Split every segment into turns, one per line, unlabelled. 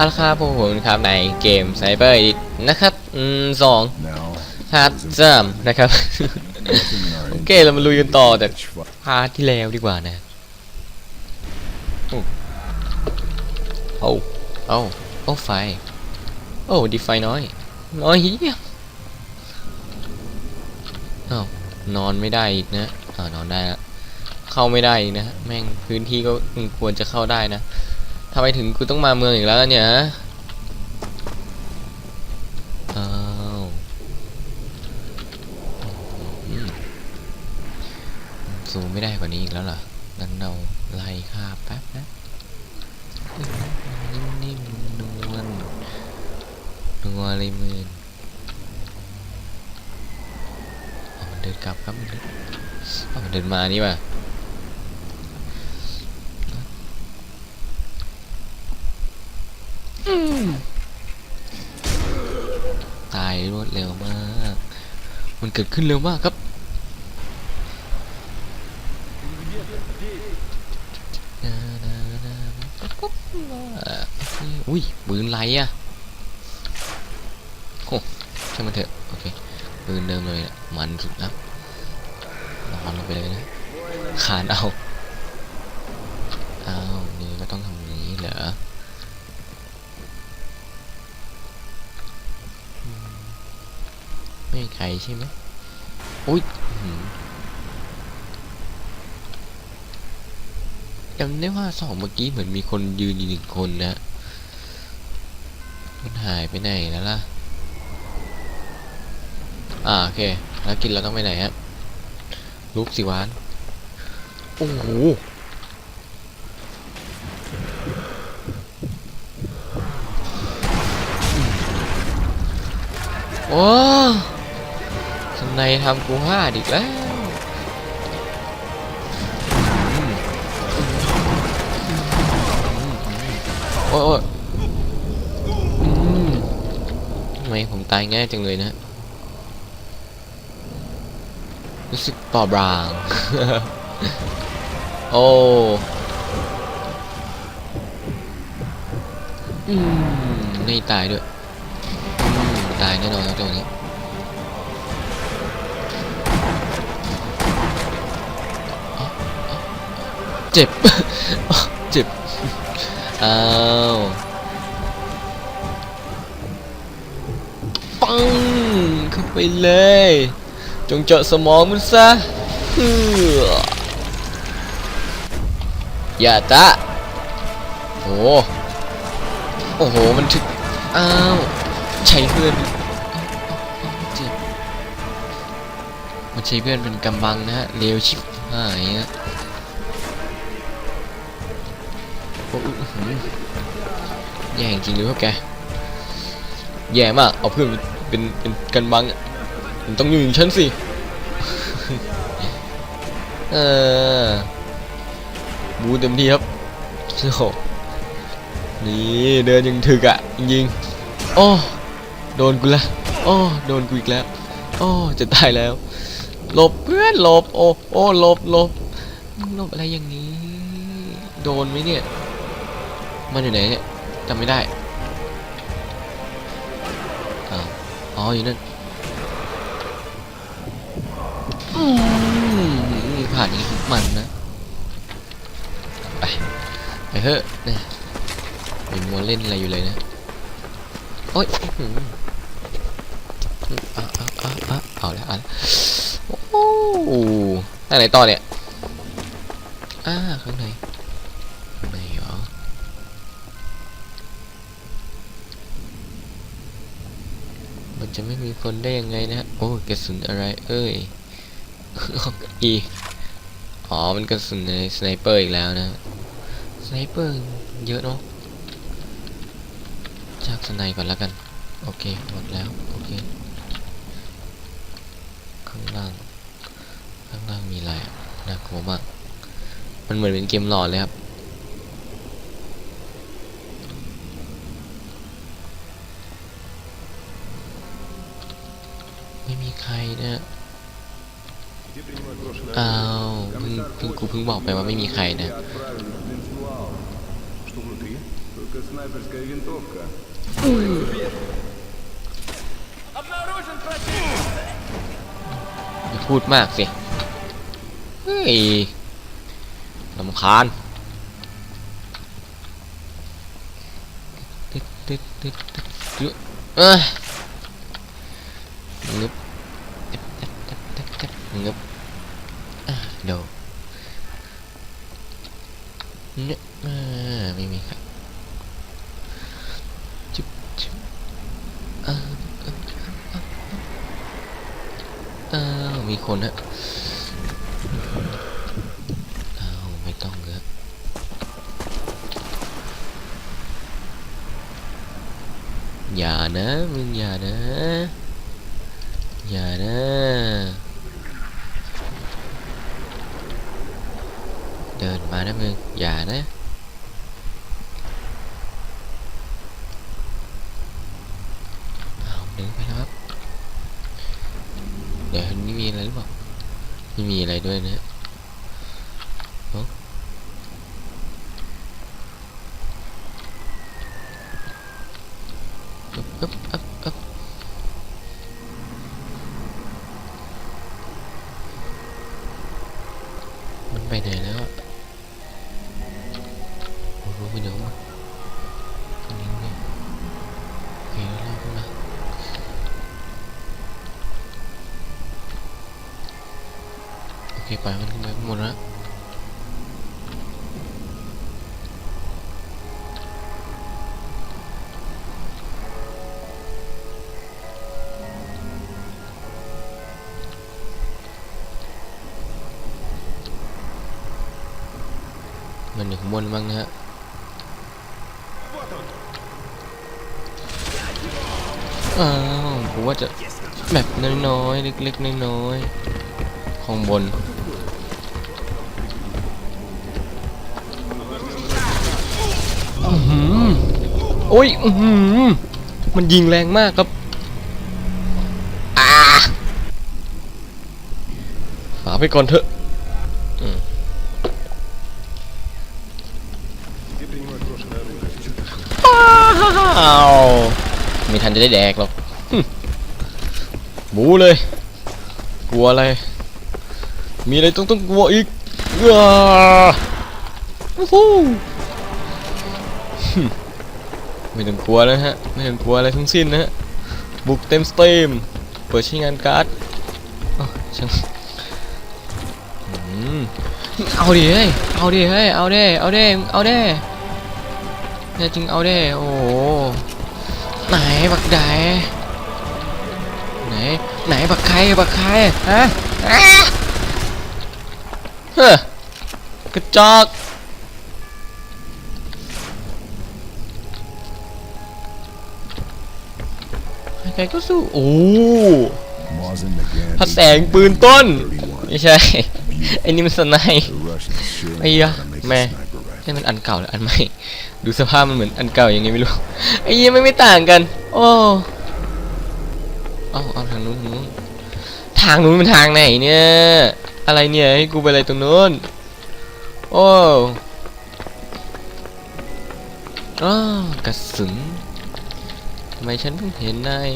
เอาละครับพวกผมนะครับในเกมไซเบอร์อีกนะครับอืมสองฮาร์ดเซมนะครับ โอเคเรามาลุยกันต่อแต่
H fi-
พาร์ทที่แล้วดีกว่านะโอ้โอ้โอ้โอ้ไฟ โอ้ดีไฟน้อย น้อยเฮียอ้าวนอนไม่ได้อีกนะอ่านอนได้ล้วเข้าไม่ได้อีกนะแม่งพื้นที่ก็ควรจะเข้าได้นะ ทำไมถึงกูต้องมาเมืองอีกแล้วเนี่ยฮะอ้าวอืมซูมไม่ได้กว่านี้อีกแล้วเหรองั้นเราไล่ค่าแป๊บนะนิ่มๆนวลนัวเลยมือเอมันเดินกลับครับมันเดินมันเดินมานี่ว่ะ ตายรวดเร็วมาก มันเกิดขึ้นเร็วมากครับ อุ้ยปืนไรอะโอ้ช่างมันเถอะ โอเคปืนเดิมเลยอะมันสุดนะนอนลงไปเลยนะขานเอา ใครใช่ไหมอุ้ยจำได้ว่าสองเมื่อกี้เหมือนมีคนยืนอยู่หนึ่งคนนะ มันหายไปไหนแล้วล่ะ อ่าโอเค แล้วกินเราต้องไปไหนฮะลุกสิวาน โอ้โหโอ้ ทำไมทำกูพลาดอีกแล้วโอ้ยโอ้ยอืมทำไมผมตายง่ายจังเลยนะรู้สึกปล่าบาง โอ้ไม่ตายด้วย ตายแน่นอนครับตรงนี้ เจ็บ เจ็บ อ้าวปังเข้าไปเลย จงเจาะสมองมันซะอย่าตะโอ้โอ้โห มันถึก อ้าว ใช้เพื่อนมันใช้เพื่อนเป็นกำบังนะฮะเลวชิบหายฮะ แย่จริงเลยพวกแก แย่มาก เอาเพื่อนเป็นเป็นกันบังมันต้องอยู่อย่างฉันสิ เออบูเต็มที่ครับโอ้โหนี่เดินยังถึกอะจริงๆโอ้โดนกูละโอ้โดนกูอีกแล้วโอ้จะตายแล้วหลบเพื่อนหลบโอ้โอ้หลบหลบหลบอะไรอย่างนี้ โดนไหมเนี่ย มันอยู่ไหนเนี่ยจำไม่ได้อ่าอ๋ออยู่นั่นอืมผ่านนี้มันนะ ไป ไปเถอะเนี่ยมัวเล่นอะไรอยู่เลยนะ โอ๊ยอื้อหือเอาแล้วเอาแล้วโอ้โหทางไหนต่อเนี่ย อ่า ข้างใน จะไม่มีคนได้ยังไงนะโอ้ยกระสุนอะไรเอ้ยอีอ๋อมันกระสุนในสไนเปอร์อีกแล้วนะสไนเปอร์เยอะเนาะจากสไนก่อนแล้วกัน โอเคหมดแล้วโอเคข้างล่างข้างล่างมีอะไรอะน่ากลัวมากมันเหมือนเป็นเกมหลอนเลยครับ ไม่ นี่ยอ้าวเพิ่งกูเพิ่งบอกไปว่าไม่มีใครนะอย่าพูดมากสิ เฮ้ยลำคาญเอ้ย อย่านะมึงอย่านะ อย่านะเดินมานะมึงอย่านะเอาเดินไปแล้วครับ เดี๋ยวนี้มีอะไรหรือเปล่าไม่มีอะไรด้วยนะ คไปมันขึ้นไปข้างบนแล้วมันอยู่ข้างบนบ้างนะฮะอ้าวผมว่าจะแบบน้อยๆเล็กๆน้อยๆข้างบน โอ้ยอืมมันยิงแรงมากครับฝาไปก่อนเถอะอ้าวมีทันจะได้แดกหรอกบูเลย กลัวอะไร มีอะไรต้องต้องกลัวอีกอ้าวู้ ไม่ต้องกลัวแล้วฮะ ไม่ต้องกลัวอะไรทั้งสิ้นนะฮะ บุกเต็มสตรีม เปิดใช้งานการ์ดช่างเอาดิเฮ้ย เอาดิเฮ้ย เอาดิเอาดิเอาดิแน่จริงเอาได้โอ้โห ไหนบักใดไหน ไหนบักใครบักใครฮะอะเฮ้อกระจอก ใครๆก็สู้ โอ้
Mazen again.
พระแสงปืนต้น ไม่ใช่ ไอ้นี่มันสไนป์
The Russians sure
Ây
know
da,
how to make a
mẹ.
sniper rifle.
ใช่มันอันเก่าหรืออันใหม่ ดูสภาพมันเหมือนอันเก่ายังไงไม่รู้ ไอ้ยี่ไม่ไม่ต่างกัน โอ้เอาเอาทางนู้นทางนู้นทางนู้นมันทางไหนเนี่ย อะไรเนี่ย ให้กูไปอะไรตรงนู้น โอ้อ้าวกระสุนทำไมฉันเพิ่งเห็นนาย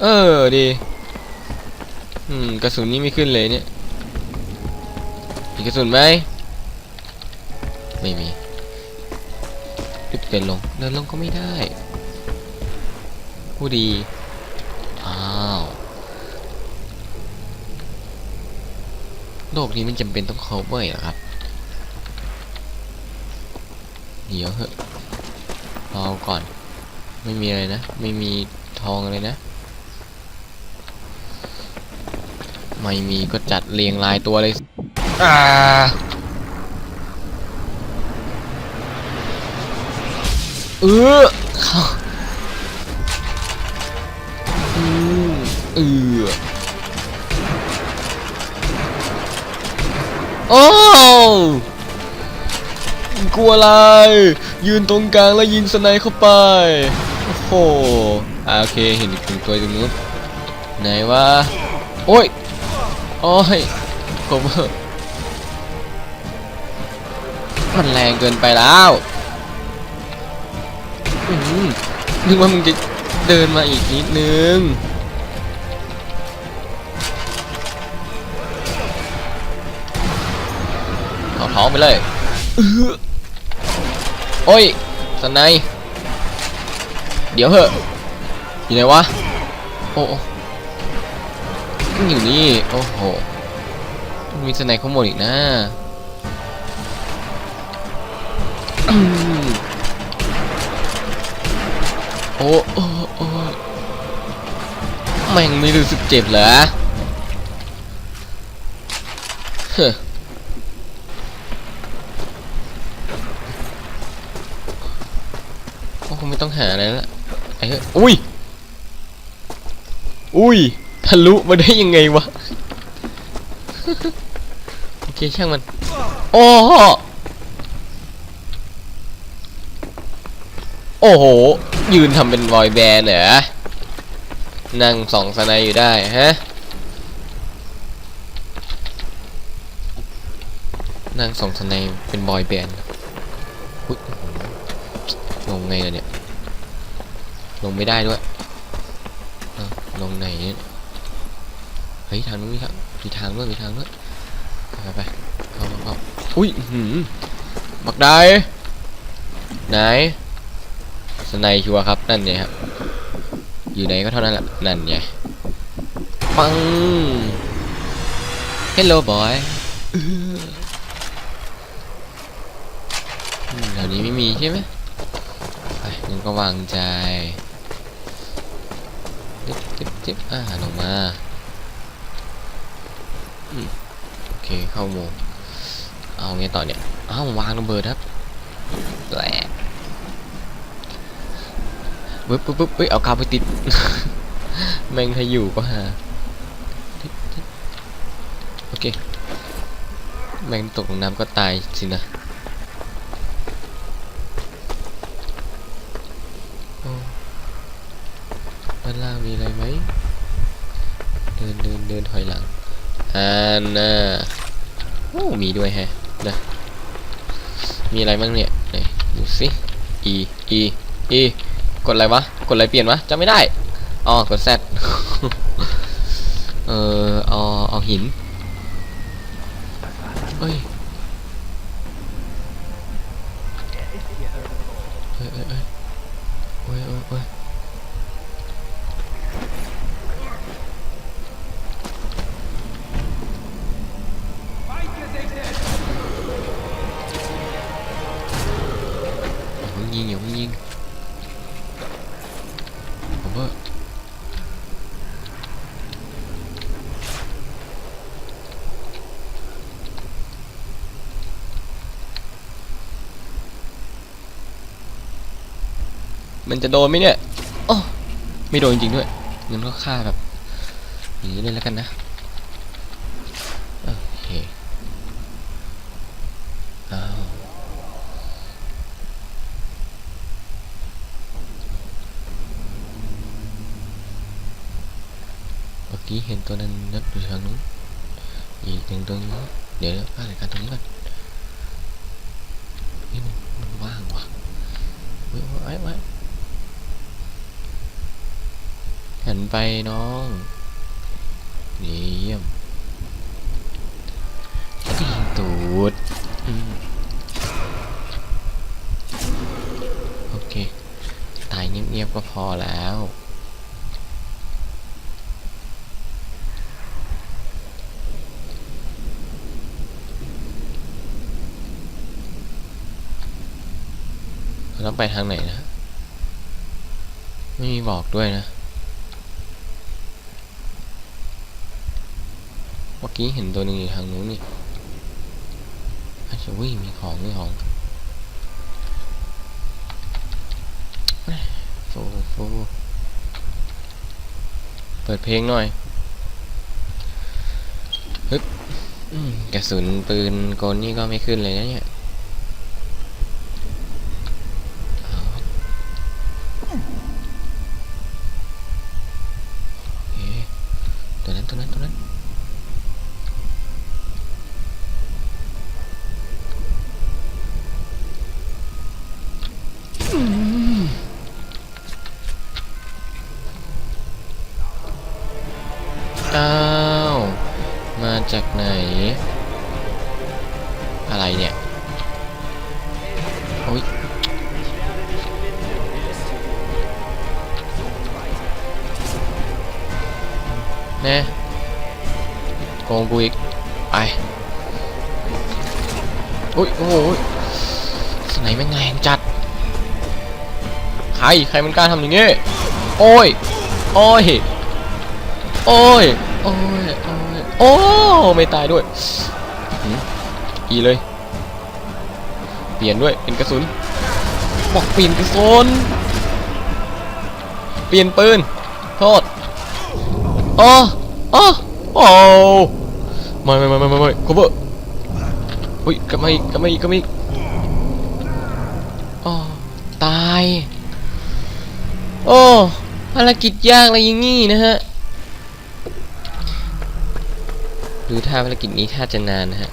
เออดีอืมกระสุนนี่ไม่ขึ้นเลยเนี่ยมีกระสุนไหมไม่มีรีบเดินลงเดินลงก็ไม่ได้ผู้ดีอ้าวโลกนี้มันจำเป็นต้อง cover เหรอครับ เดี๋ยวเหอะเอาก่อน ไม่มีอะไรนะ ไม่มีทองอะไรนะ ไม่มีก็จัดเรียงรายตัวเลย อ่า เออเข้าอื กลัวอะไร ยืนตรงกลางแล้วยิงสไนเข้าไป โอ้โหอ่าโอเคเห็นอีกหนึ่งตัวตรงนู้นไหนวะ โอ้ย โอ้ย cover มันแรงเกินไปแล้วนึกว่ามึงจะเดินมาอีกนิดนึงเอาท้องไปเลยอื้อ โอ้ยสไนยเดี๋ยวเหอะอยู่ไหนวะ โอ้โอ้มันอยู่นี่โอ้โหมีสไนยข้างบนอีกนะโอ้โอ้โอ้แม่งไม่รู้สึกเจ็บเหรอเฮ้อ ก็คงไม่ต้อง หาอะไรล่ะไอ้ยอุ้ย อุ้ย ทะลุมาได้ยังไงวะ โอเคช่างมัน โอ้โหโอ้โห ยืนทำเป็นบอยแบนด์เหรอ นั่งสองสนด์อยู่ได้ฮะ นั่งสองสนด์เป็นบอยแบนด์อุ๊ยลงไงล่ะเนี่ย ลงไม่ได้ด้วยลงไหนเนี่ยเฮ้ยทางนู้นมีทางมีทางด้วยมีทางด้วยไปไปเข้าเข้าอุ้ยหืมบักได้ไหนสไนชัวร์ครับนั่นเนี่ยครับ อยู่ไหนก็เท่านั้นแหละนั่นไงปัง Hello boy อื้ออืมแถวนี้ไม่มีใช่ไหมไปงั้นก็วางใจ จิ๊บจิ๊บจิ๊บอ่าลงมาอืมโอเคเข้าโมงเอาไงต่อเนี่ยอ้าววางระเบิดครับแหละปึ๊บปึ๊บปึ๊บเฮ้ยเอาคาไปติด แม่งถ้าอยู่ก็หาจิ๊บจิ๊บโอเค แม่งตกลงน้ำก็ตายสินะ อันน่ะโอ้มีด้วยแฮะนะมีอะไรบ้างเนี่ยไหนดูสิ E E E กดอะไรวะ กดอะไรเปลี่ยนวะจำไม่ได้อ๋อกด Z เออเอาเอาหินเฮ้ย มันจะโดนไหมเนี่ยโอ้ไม่โดนจริงๆด้วยงั้นก็ฆ่าแบบอย่างนี้เลยแล้วกันนะโอเคอ้าวเมื่อกี้เห็นตัวนั้นนับอยู่ทางนู้นอีกหนึ่งตรงนี้เดี๋ยวนะพาดรายการตรงนี้ก่อนนี่มันมันว่างว่ะเว้ยไว้ไว้ หัน ไปน้องเยี่ยมตูดโอเค ตายเงียบๆก็พอแล้วเราต้องไปทางไหนนะ ไม่มีบอกด้วยนะ มื่อกี้เห็นตัวหนึ่งอยู่ทางนู้นนี่อาจจะวิ่งมีของมีของโฟโฟเปิดเพลงหน่อยฮึบกระสุนปืนกลนี่ก็ไม่ขึ้นเลยนะเนี่ยาจากไหน อะไรเนี่ยโอ้ยแน่โกงกูอีก ไปโอ้ยโอ้ยสไนแม่งงจัด ใคร ใครมันกล้าทำอย่างงี้ โอ้ย โอ้ย โอ้ย โอ้ย โอ้ไม่ตายด้วยหืมอีเลย เปลี่ยนด้วยเป็นกระสุนบอกเปลี่ยนกระสุนเปลี่ยนปืนโทษอ๋ออ๋อโอ้ไม่ไม่ไม่ไม่ไม่ไม่ cover อุ้ยกลับมาอีกกลับมาอีกกลับมาอีกอ๋อตาย โอ้ภารกิจยากอะไรอย่างงี้นะฮะ ดูท่าภารกิจนี้ท่าจะนานนะฮะ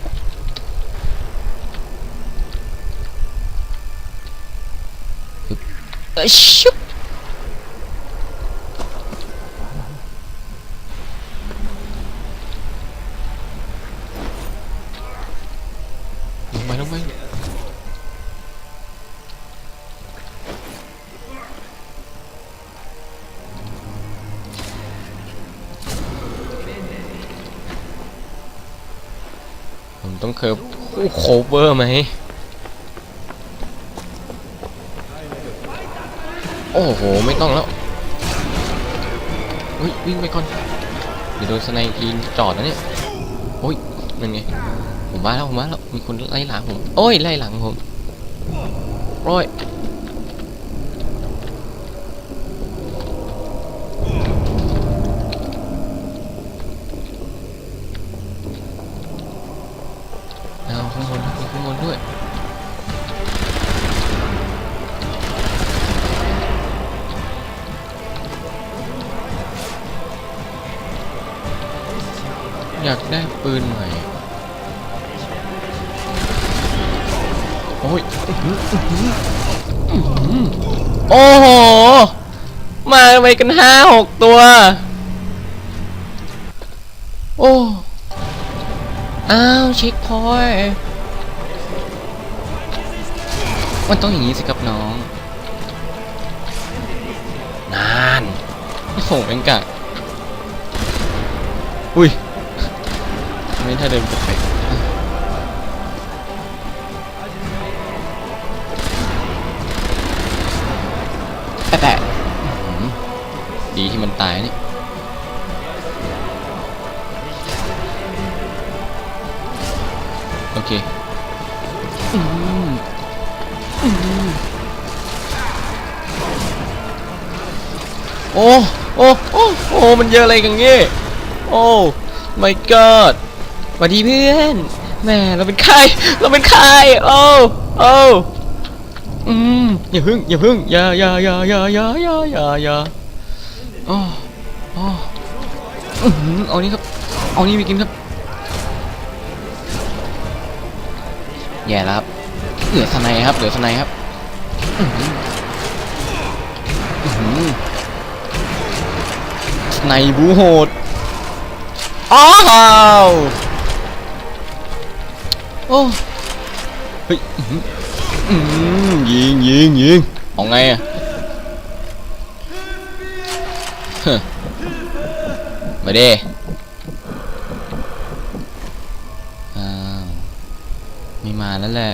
ฮึบเอ้ยชุบ เวอร์ไหม โอ้โห ไม่ต้องแล้วเฮ้ยวิ่งไปก่อน เดี๋ยวโดนสไนป์ทีจอดนะเนี่ยโอ้ยนั่นไง ผมมาแล้วผมมาแล้ว มีคนไล่หลังผม โอ้ย ไล่หลังผมโอ้ย ปืนใหม่โอ้ยอื้อหืออื้อหืออื้อหือโอ้โห มาไมกันห้าหกตัว โอ้อ้าวเช็คพอยต์มันต้องอย่างนี้สิครับน้อง นานโอ้โหเป็นกะอุ้ย ไม่ถ้าเดินไปแต่แต่ดีที่มันตายนี่โอเคอืมอืมโอ้ โอ้ โอ้ โอ้ มันเยอะอะไรกันเงี้ยโอ้ my god วัสดีเพื่อนแม่เราเป็นใครเราเป็นใครโอ้โอ้อืมอย่าพึ่งอย่าพึ่งอย่าอย่าอย่าอย่าอย่าอย่าอย่าอย่าโอ้โอ้อือเอานี่ครับเอานี่ไปกินครับแย่แล้วครับเหลือสไนครับเหลือสไนครับสไนบูโหดอ้าว โอ้เฮ้ยอื้อหืออืมยิงยิงยิงเอาไงอะเฮ้อมาเด้อ้าวไม่มาแล้วแหละ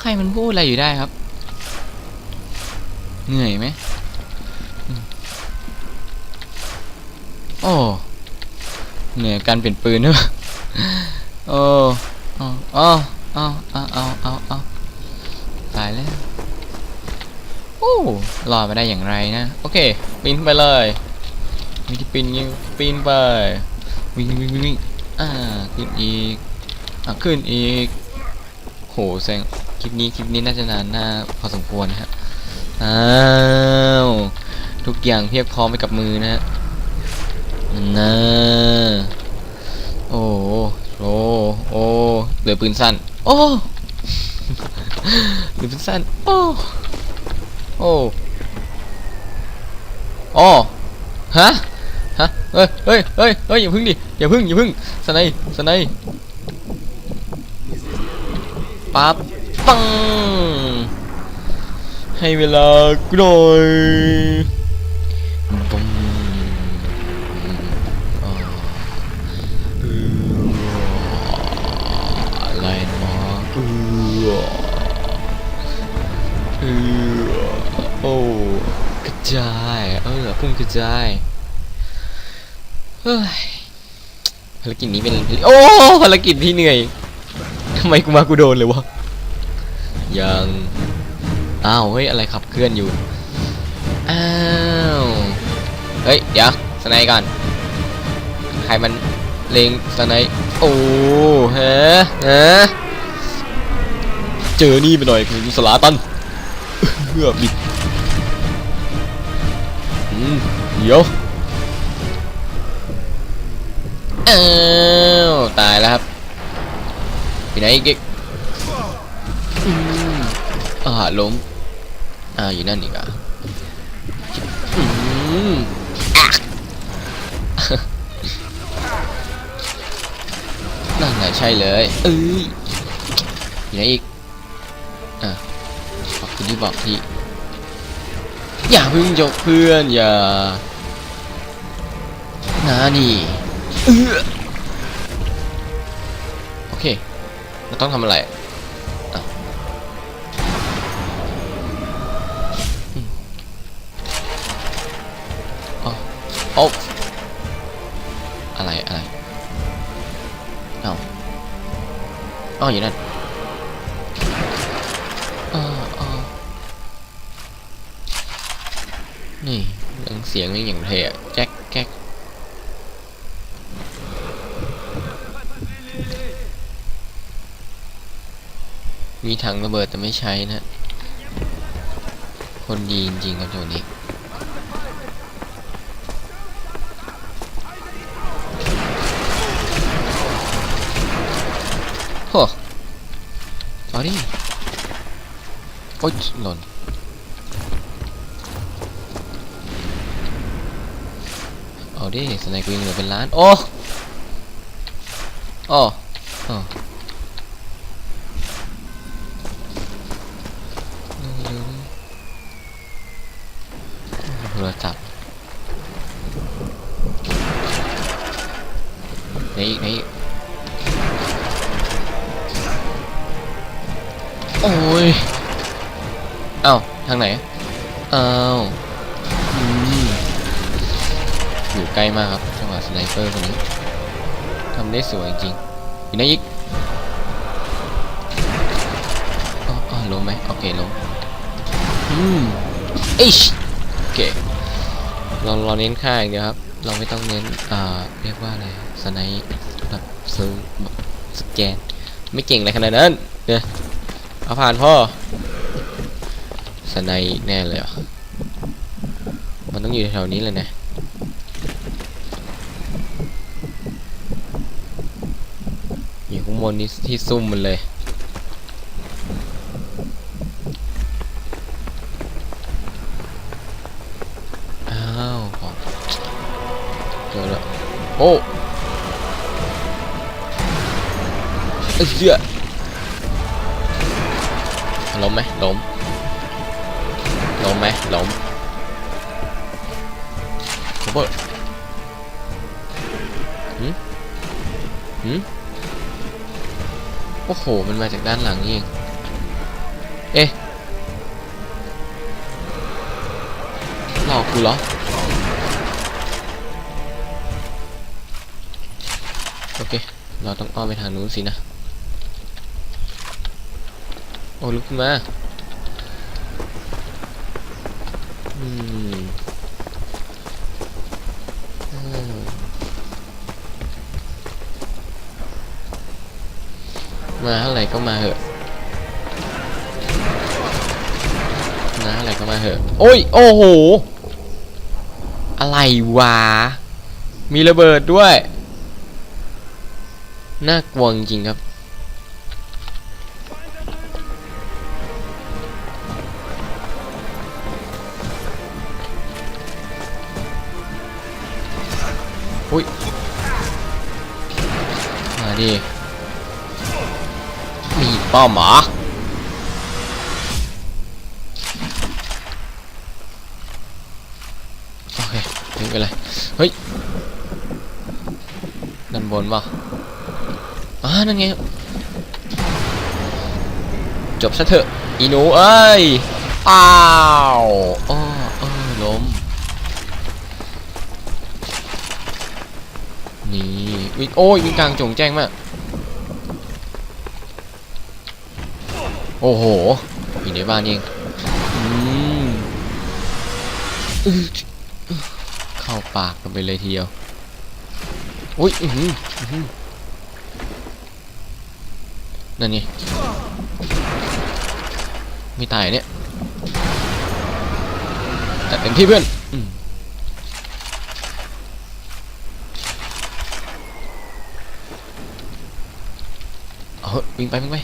ใครมันพูดอะไรอยู่ได้ครับ เหนื่อยไหมโอ้ เนื่ยการเปลี่ยนปืนเนอะโอ้เอาเอาเอาเอาเอาเอาเอาตายแล้วโอ้รอดมาได้อย่างไรนะ โอเคปีนไปเลยวิธีปีนยิงปีนไปวิ่งวิ่งวิ่งวิ่งอ่าขึ้นอีกอะขึ้นอีกโหแซงคลิปนี้คลิปนี้น่าจะนานน่าพอสมควรนะฮะอ้าวทุกอย่างเพียบพร้อมไปกับมือนะฮะ นะโอ้โอ้โอ้เหลือปืนสั้น โอ้เหลือปืนสั้น โอ้โอ้โอ้ฮะฮะเฮ้ยเฮ้ยเฮ้ยเฮ้ยอย่าพึ่งดิอย่าพึ่งอย่าพึ่งสไนด์สไนด์ปั๊บปังให้เวลากูหน่อย จายเออพุ่งกระจายเฮ้ยภารกิจนี้เป็นโอ้ภารกิจที่เหนื่อยทำไมกูมากูโดนเลยวะยังอ้าวเฮ้ยอะไรขับเคลื่อนอยู่อ้าวเฮ้ยเดี๋ยวสไนด์ก่อนใครมันเลงสไนด์โอ้ฮะฮะเจอนี่ไปหน่อยคุณสลาตันเพื่อบิด เดี๋ยวอ้าวตายแล้วครับไปไหนอีกอืมอ่าล้มอ่าอยู่นั่นอีกอะอืมอะนั่นแหละใช่เลยเอ้ยอยู่ไหนอีกอะบอกคุณที่บอกที่ อย่าเพึ่งยกเพื่อนอย่านานี่เอื้อโอเคเราต้องทำอะไรอะอืมอ๋อโอ้อะไร อะไร เอาอ๋ออยู่นั่น นี่เรื่องเสียงนี่อย่างเท่ะแจ๊กแจ๊กมีถังระเบิดแต่ไม่ใช้นะ คนดีจริงๆครับตัวนี้โอ้สอรี่โอ๊ยหล่น ดิสไนกูยังเหลือเป็นล้าน โอ้โอ้โอ้โทรศัพท์ไหนอีกไหนอีกโอ้ย เอ้า ทางไหน เอ้า อยู่ใกล้มากครับจังหวะสไนเปอร์คนนี้ทำได้สวยจริงอยู่ไหนอีกอ๋อล้มไหมโอเคล้มอืมเอิชโอเคเราเราเน้นค่าอย่างเดียวครับ เราไม่ต้องเน้นอ่าเรียกว่าอะไรสไนแบบซื้อแบบสแกน ไม่เก่งอะไรขนาดนั้นเนี่ยเอาผ่านพ่อสไนด์แน่เลยหรอะมันต้องอยู่แถวนี้เลยนะ อยู่ข้างบนนี้ที่ซุ่มมันเลย อ้าวของเจอแล้วโอ้เอ้ยเชี่ยล้มไหมล้มล้มไหมล้มโคบอร์หืมหืม อ้โห มันมาจากด้านหลังนี่เอง เอ๊ะ หลอกกูเหรอ โอเค เราต้องอ้อมไปทางนู้นสินะ โอ้ลุกขึ้นมา อืม มาเท่าไหร่ก็มาเหอะมาเท่าไหร่ก็มาเหอะ โอ้ย โอ้โห อะไรวะ มีระเบิดด้วย น่ากลัวจริงครับ อุ้ย มาดิมี ป้อมหรอโอเคถึงไปเลยเฮ้ยด้านบนเปล่ะอ่านั่นไงจบซะเถอะอีหนูเอ้ยอ้าวอ้อเออล้มนี่วิ่งโอ้ยวิ่งกลางจงแจ้งมาก โอ้โห อยู่ในบ้านเองอืมเข้าปากกันไปเลยทีเดียว อุ้ย อือหืออื้อหือนั่นไงไม่ตายเนี่ยจัดเต็มที่เพื่อนอืมเออะวิ่งไปวิ่งไป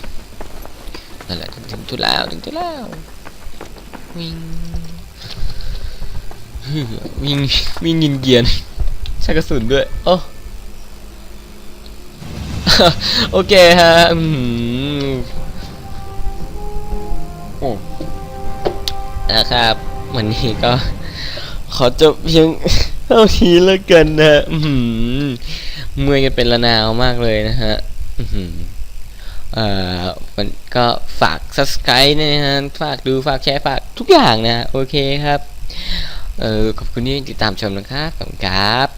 นั่นแหละถึงถึงจุดแล้วถึงจุดแล้ววิ่งวิ่งวิ่งยินเกียนใช้กระสุนด้วยโอ้โอเคฮะโอ้นะครับวันนี้ก็ ขอจบเพียงเท่านี้แล้วกันนะเมื่อยกันเป็นระนาวมากเลยนะฮะ อื เอ่อมันก็ฝาก subscribe นะฮะฝากดูฝากแชร์ฝากทุกอย่างนะ โอเคครับ เออขอบคุณที่ติดตามชมนะครับขอบคุณครับ